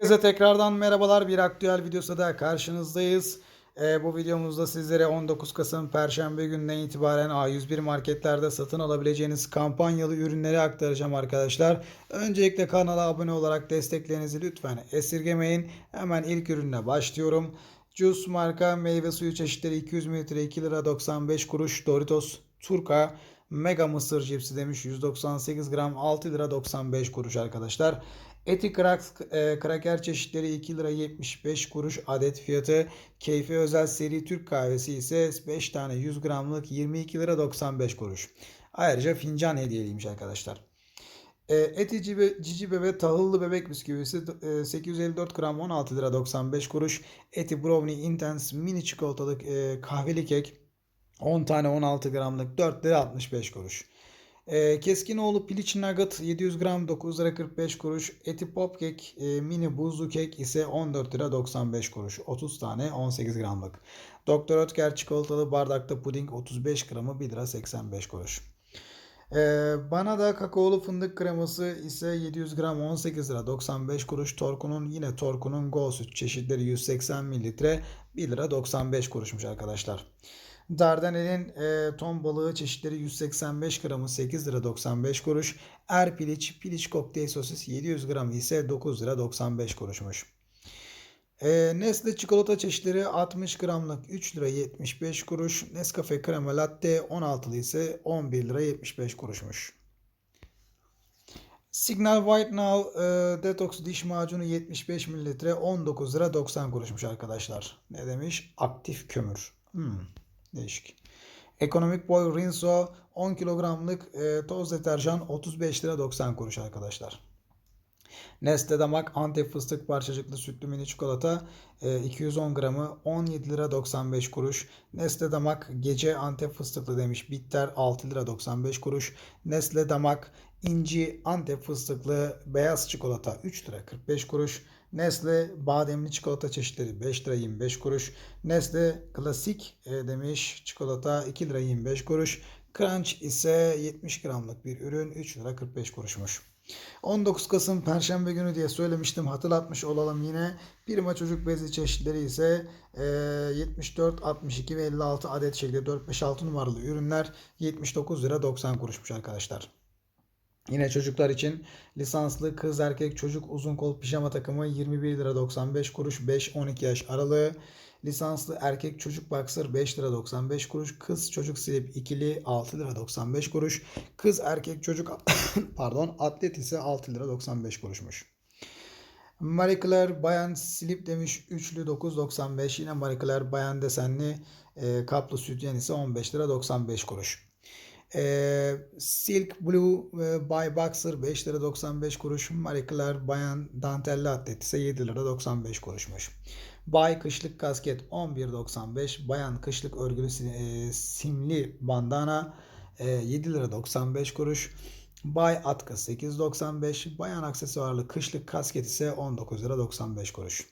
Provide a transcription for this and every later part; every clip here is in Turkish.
Herkese tekrardan merhabalar. Bir aktüel videosu da karşınızdayız. Ee, bu videomuzda sizlere 19 Kasım Perşembe gününden itibaren A101 marketlerde satın alabileceğiniz kampanyalı ürünleri aktaracağım arkadaşlar. Öncelikle kanala abone olarak desteklerinizi lütfen esirgemeyin. Hemen ilk ürünle başlıyorum. Juice marka meyve suyu çeşitleri 200 mililitre 2 lira 95 kuruş. Doritos Turka Mega mısır cipsi demiş 198 gram 6 lira 95 kuruş arkadaşlar. Eti krak, e, kraker çeşitleri 2 lira 75 kuruş adet fiyatı. Keyfi özel seri Türk kahvesi ise 5 tane 100 gramlık 22 lira 95 kuruş. Ayrıca fincan hediyeliymiş arkadaşlar. E, eti cibe, cici bebe tahıllı bebek bisküvisi e, 854 gram 16 lira 95 kuruş. Eti brownie intense mini çikolatalı e, kahveli kek 10 tane 16 gramlık 4 lira 65 kuruş. Ee, Keskinoğlu piliç nugget 700 gram 9 lira 45 kuruş. Eti pop kek e, mini buzlu kek ise 14 lira 95 kuruş. 30 tane 18 gramlık. Doktor Ötker çikolatalı bardakta puding 35 gramı 1 lira 85 kuruş. Ee, bana da kakaolu fındık kreması ise 700 gram 18 lira 95 kuruş. Torku'nun yine Torku'nun Go süt çeşitleri 180 mililitre 1 lira 95 kuruşmuş arkadaşlar. Dardanel'in e, ton balığı çeşitleri 185 gramı 8 lira 95 kuruş. Er piliç, piliç kokteyl sosis 700 gram ise 9 lira 95 kuruşmuş. E, Nestle çikolata çeşitleri 60 gramlık 3 lira 75 kuruş. Nescafe krema latte 16'lı ise 11 lira 75 kuruşmuş. Signal White Now e, Detox diş macunu 75 mililitre 19 lira 90 kuruşmuş arkadaşlar. Ne demiş? Aktif kömür. Hmm. Değişik. Ekonomik boy Rinso 10 kilogramlık e, toz deterjan 35 lira 90 kuruş arkadaşlar. Nestle Damak Antep fıstık parçacıklı sütlü mini çikolata e, 210 gramı 17 lira 95 kuruş. Nestle Damak gece Antep fıstıklı demiş bitter 6 lira 95 kuruş. Nestle Damak inci Antep fıstıklı beyaz çikolata 3 lira 45 kuruş. Nesle bademli çikolata çeşitleri 5 lira 25 kuruş. Nesle klasik e, demiş çikolata 2 lira 25 kuruş. Crunch ise 70 gramlık bir ürün 3 lira 45 kuruşmuş. 19 Kasım Perşembe günü diye söylemiştim hatırlatmış olalım yine. Prima çocuk bezi çeşitleri ise e, 74, 62 ve 56 adet şekilde 4-5-6 numaralı ürünler 79 lira 90 kuruşmuş arkadaşlar. Yine çocuklar için lisanslı kız erkek çocuk uzun kol pijama takımı 21 lira 95 kuruş 5-12 yaş aralığı. Lisanslı erkek çocuk boxer 5 lira 95 kuruş. Kız çocuk slip ikili 6 lira 95 kuruş. Kız erkek çocuk pardon atlet ise 6 lira 95 kuruşmuş. Marie Claire bayan slip demiş üçlü 9.95 yine Marie Claire bayan desenli e, kaplı sütyen ise 15 lira 95 kuruş. E, Silk Blue e, by Boxer 5 lira 95 kuruş. Marie Claire bayan dantelli atlet ise 7 lira 95 kuruşmuş. Bay kışlık kasket 11.95. Bayan kışlık örgülü e, simli bandana e, 7 lira 95 kuruş. Bay atkı 8.95. Bayan aksesuarlı kışlık kasket ise 19 lira 95 kuruş.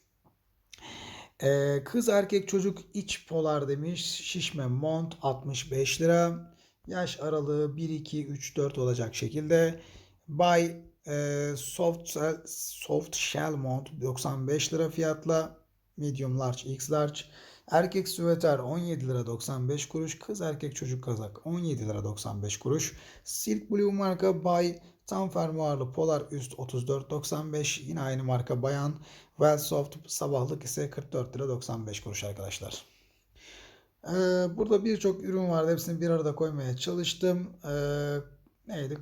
E, kız erkek çocuk iç polar demiş. Şişme mont 65 lira. Yaş aralığı 1, 2, 3, 4 olacak şekilde. Bay e, soft, soft shell mont 95 lira fiyatla medium large, x large. Erkek süveter 17 lira 95 kuruş. Kız erkek çocuk kazak 17 lira 95 kuruş. Silk Blue marka bay tam fermuarlı polar üst 34.95. Yine aynı marka bayan. Well soft sabahlık ise 44 lira 95 kuruş arkadaşlar. Ee, burada birçok ürün vardı. Hepsini bir arada koymaya çalıştım. Ee, neydi?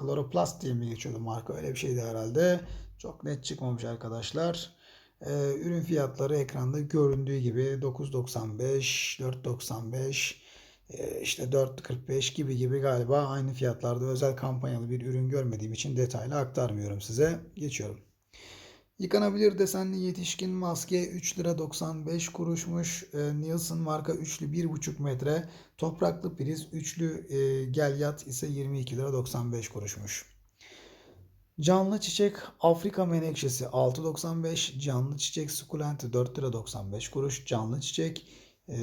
Chloroplast diye mi geçiyordu marka? Öyle bir şeydi herhalde. Çok net çıkmamış arkadaşlar. Ee, ürün fiyatları ekranda göründüğü gibi 9.95, 4.95, e, işte 4.45 gibi gibi galiba aynı fiyatlarda özel kampanyalı bir ürün görmediğim için detaylı aktarmıyorum size. Geçiyorum. Yıkanabilir desenli yetişkin maske 3 lira 95 kuruşmuş. E, Nielsen marka üçlü 1,5 metre. Topraklı priz üçlü e, gel yat ise 22 lira 95 kuruşmuş. Canlı çiçek Afrika menekşesi 6.95. Canlı çiçek sukulenti 4 lira 95 kuruş. Canlı çiçek e,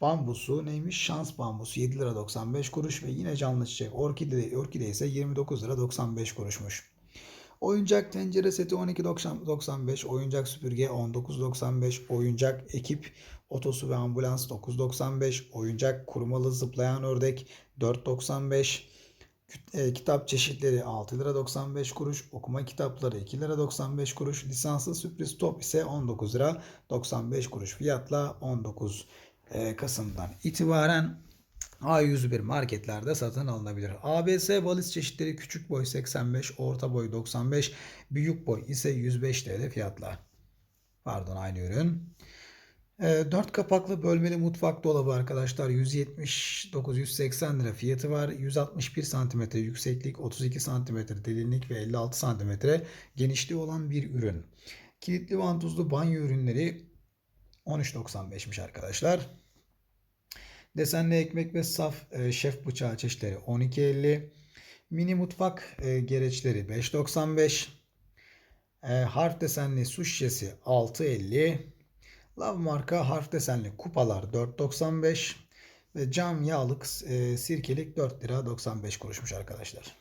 bambusu neymiş? Şans bambusu 7 lira 95 kuruş ve yine canlı çiçek orkide, orkide ise 29 lira 95 kuruşmuş. Oyuncak tencere seti 12.95, oyuncak süpürge 19.95, oyuncak ekip otosu ve ambulans 9.95, oyuncak kurumalı zıplayan ördek 4.95, e, kitap çeşitleri 6 lira 95 kuruş, okuma kitapları 2 lira 95 kuruş, lisanslı sürpriz top ise 19 lira 95 kuruş fiyatla 19 e, Kasım'dan itibaren A101 marketlerde satın alınabilir. ABS valiz çeşitleri küçük boy 85, orta boy 95, büyük boy ise 105 TL fiyatla. Pardon aynı ürün. 4 kapaklı bölmeli mutfak dolabı arkadaşlar 179-180 lira fiyatı var. 161 cm yükseklik, 32 cm derinlik ve 56 cm genişliği olan bir ürün. Kilitli vantuzlu banyo ürünleri 13.95'miş arkadaşlar. Desenli ekmek ve saf e, şef bıçağı çeşitleri 12.50. Mini mutfak e, gereçleri 5.95. E, harf desenli su şişesi 6.50. Love marka harf desenli kupalar 4.95 ve cam yağlık e, sirkelik 4 lira 95 kuruşmuş arkadaşlar.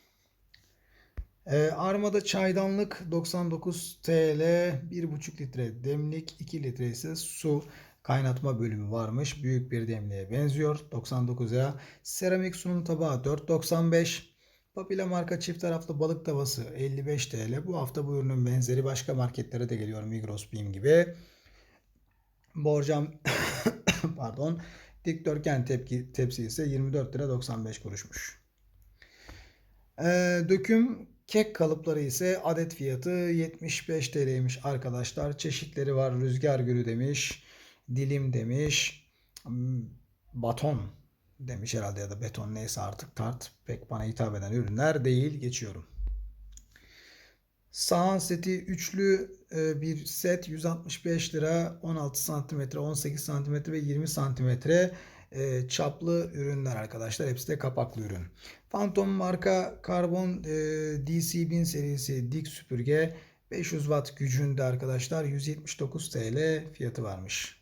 E, armada çaydanlık 99 TL 1,5 litre demlik 2 litre ise su kaynatma bölümü varmış. Büyük bir demliğe benziyor. 99 lira. Seramik sunum tabağı 4.95. Papila marka çift taraflı balık tavası 55 TL. Bu hafta bu ürünün benzeri başka marketlere de geliyor. Migros, Bim gibi. Borcam pardon dikdörtgen tepki, tepsi ise 24 lira 95 kuruşmuş. Ee, döküm kek kalıpları ise adet fiyatı 75 TL'ymiş arkadaşlar. Çeşitleri var. Rüzgar gülü demiş. Dilim demiş. Hmm, baton demiş herhalde ya da beton neyse artık tart. Pek bana hitap eden ürünler değil. Geçiyorum. Sahan seti üçlü e, bir set 165 lira 16 santimetre 18 santimetre ve 20 santimetre e, çaplı ürünler arkadaşlar. Hepsi de kapaklı ürün. Phantom marka karbon e, DC1000 serisi dik süpürge 500 watt gücünde arkadaşlar 179 TL fiyatı varmış.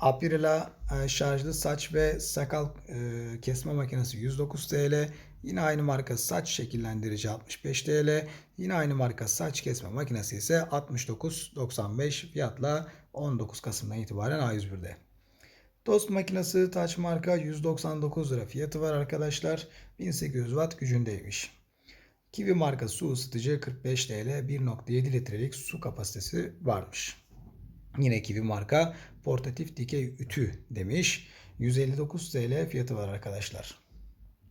Apirila şarjlı saç ve sakal kesme makinesi 109 TL. Yine aynı marka saç şekillendirici 65 TL. Yine aynı marka saç kesme makinesi ise 69.95 fiyatla 19 Kasım'dan itibaren A101'de. Tost makinesi taç marka 199 lira fiyatı var arkadaşlar. 1800 watt gücündeymiş. Kiwi marka su ısıtıcı 45 TL 1.7 litrelik su kapasitesi varmış. Yine Kiwi marka portatif dikey ütü demiş. 159 TL fiyatı var arkadaşlar.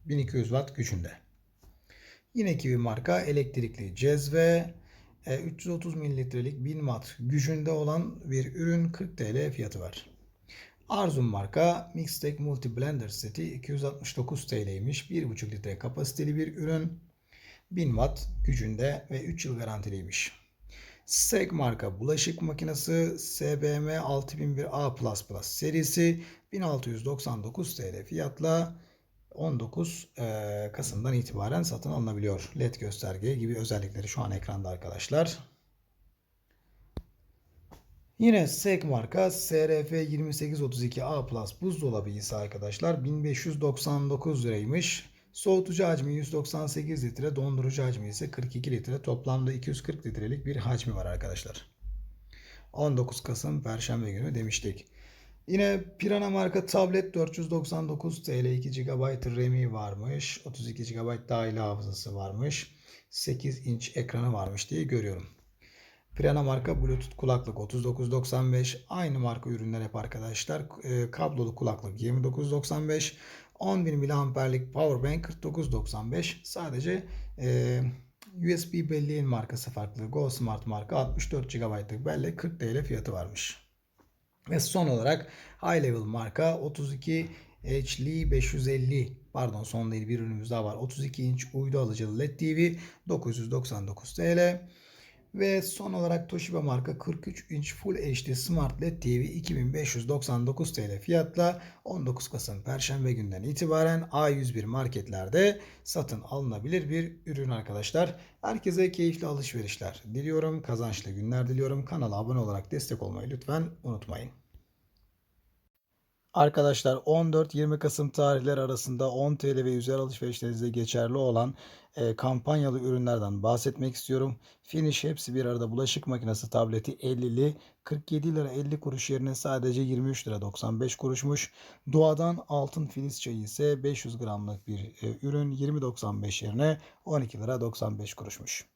1200 watt gücünde. Yine Kiwi marka elektrikli cezve 330 mililitrelik 1000 watt gücünde olan bir ürün 40 TL fiyatı var. Arzum marka Mixtec Multi Blender seti 269 TL'ymiş. 1,5 litre kapasiteli bir ürün. 1000 watt gücünde ve 3 yıl garantiliymiş. Seg marka bulaşık makinesi SBM 6001A++ serisi 1699 TL fiyatla 19 Kasım'dan itibaren satın alınabiliyor. LED gösterge gibi özellikleri şu an ekranda arkadaşlar. Yine SEG marka SRF 2832A Plus buzdolabı ise arkadaşlar 1599 liraymış. Soğutucu hacmi 198 litre, dondurucu hacmi ise 42 litre. Toplamda 240 litrelik bir hacmi var arkadaşlar. 19 Kasım Perşembe günü demiştik. Yine Pirana marka tablet 499 TL 2 GB RAM'i varmış. 32 GB dahili hafızası varmış. 8 inç ekranı varmış diye görüyorum. Pirana marka Bluetooth kulaklık 39.95. Aynı marka ürünler hep arkadaşlar. E, kablolu kulaklık 29.95. 11 mAh'lik powerbank 49.95. Sadece e, USB belleğin markası farklı. Go Smart marka 64 GB'lık bellek 40 TL fiyatı varmış. Ve son olarak High Level marka 32 HD 550 pardon son değil bir ürünümüz daha var. 32 inç uydu alıcılı LED TV 999 TL. Ve son olarak Toshiba marka 43 inç Full HD Smart LED TV 2599 TL fiyatla 19 Kasım Perşembe günden itibaren A101 marketlerde satın alınabilir bir ürün arkadaşlar. Herkese keyifli alışverişler diliyorum. Kazançlı günler diliyorum. Kanala abone olarak destek olmayı lütfen unutmayın. Arkadaşlar 14-20 Kasım tarihleri arasında 10 TL ve üzeri alışverişlerinizde geçerli olan e, kampanyalı ürünlerden bahsetmek istiyorum. Finish hepsi bir arada bulaşık makinesi tableti 50'li 47 lira 50 kuruş yerine sadece 23 lira 95 kuruşmuş. Doğadan altın filiz çayı ise 500 gramlık bir e, ürün 20.95 yerine 12 lira 95 kuruşmuş.